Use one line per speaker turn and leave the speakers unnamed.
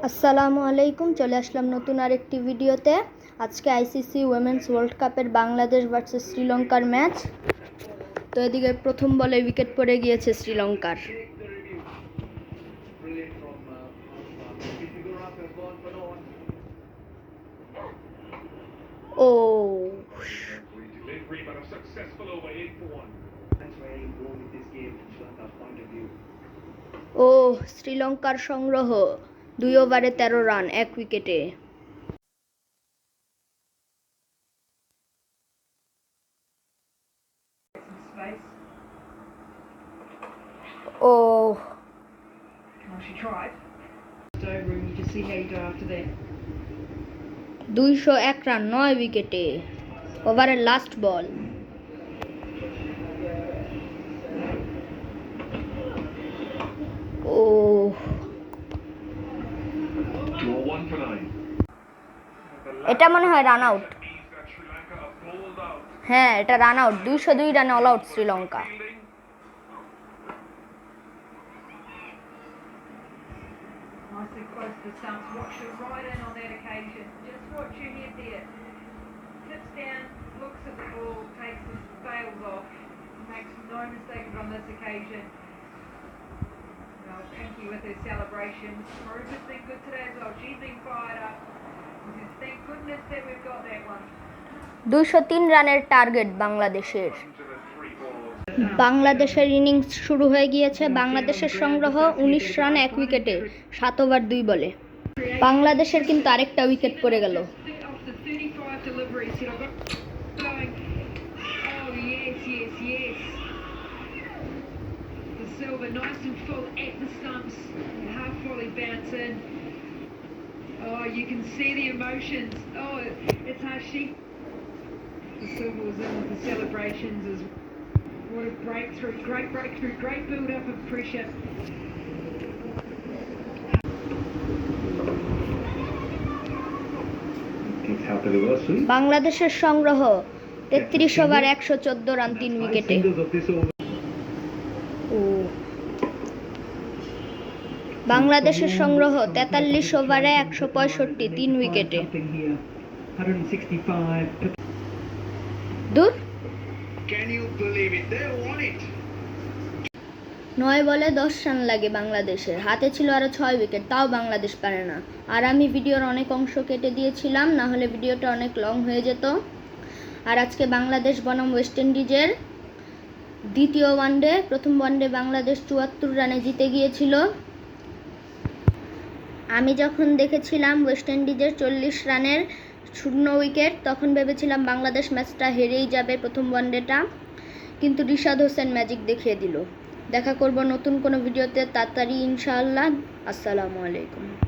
আসসালামু আলাইকুম চলে আসলাম নতুন আরেকটি ভিডিওতে আজকে আইসিসি উইমেন্স ওয়ার্ল্ড কাপের বাংলাদেশ ভার্সেস শ্রীলঙ্কার ম্যাচ তো এদিকে প্রথম বলে উইকেট পড়ে গিয়েছে শ্রীলঙ্কার ও
Delivery, but a successful over 8 for 1.
That's where you go with this game from Sri Lanka's point of view.
ও শ্রীলঙ্কার সংগ্রহ দুই ওভারে ১৩ রান, এক উইকেটে। ও। দুইশো এক রান, নয় উইকেটে। ওভারের লাস্ট বল এটা মনে হয় রান আউট. হ্যাঁ এটা রান আউট দুইশো দুই রানে all out Sri Lanka
looks at the ball, takes the bails off. Makes no mistakes on this occasion. Pinky with her celebrations. Maruka's been good today as well. She's been fired up. Thank goodness that we've got that one.
দুইশো তিন রানের target বাংলাদেশের. বাংলাদেশের innings শুরু হয়ে গিয়েছে বাংলাদেশের সংগ্রহ উনিশ রান এক উইকেটে সাত ওভার দুই বলে বাংলাদেশের কিন্তু আরেকটা উইকেট পড়ে গেল
After 35 deliveries, you know, going. Oh, yes, yes, yes. Silver nice and full at the stumps. Half volley bounce in. Oh, you can see the emotions. Oh, it's Hashi. The silver was in with the celebrations as what a breakthrough, great breakthrough, great build up of pressure.
বাংলাদেশের সংগ্রহ তেত্রিশ over একশো চোদ্দ run তিন উইকেটে
singles of this over.
ও বাংলাদেশের সংগ্রহ তেতাল্লিশ ওভারে একশো পঁয়ষট্টি, তিন উইকেটে
Something here. 165.
দূর
Can you believe it? They won it.
নয় বলে দশ রান লাগে বাংলাদেশের হাতে ছিল আরও ছয় উইকেট, তাও বাংলাদেশ পারে না আর আমি ভিডিওর অনেক অংশ কেটে দিয়েছিলাম, না হলে ভিডিওটা অনেক লং হয়ে যেত আর আজকে বাংলাদেশ বনাম ওয়েস্ট ইন্ডিজের দ্বিতীয় ওয়ানডে, প্রথম ওয়ানডে বাংলাদেশ চুয়াত্তর রানে জিতে গিয়েছিল। আমি যখন দেখেছিলাম ওয়েস্ট ইন্ডিজের চল্লিশ রানের শূন্য উইকেট, তখন ভেবেছিলাম বাংলাদেশ ম্যাচটা হেরেই যাবে প্রথম ওয়ানডেটা। কিন্তু রিশাদ হোসেন ম্যাজিক দেখিয়ে দিল। দেখা করব নতুন কোনো ভিডিওতে তাড়াতাড়ি ইনশাআল্লাহ। আসসালামু আলাইকুম।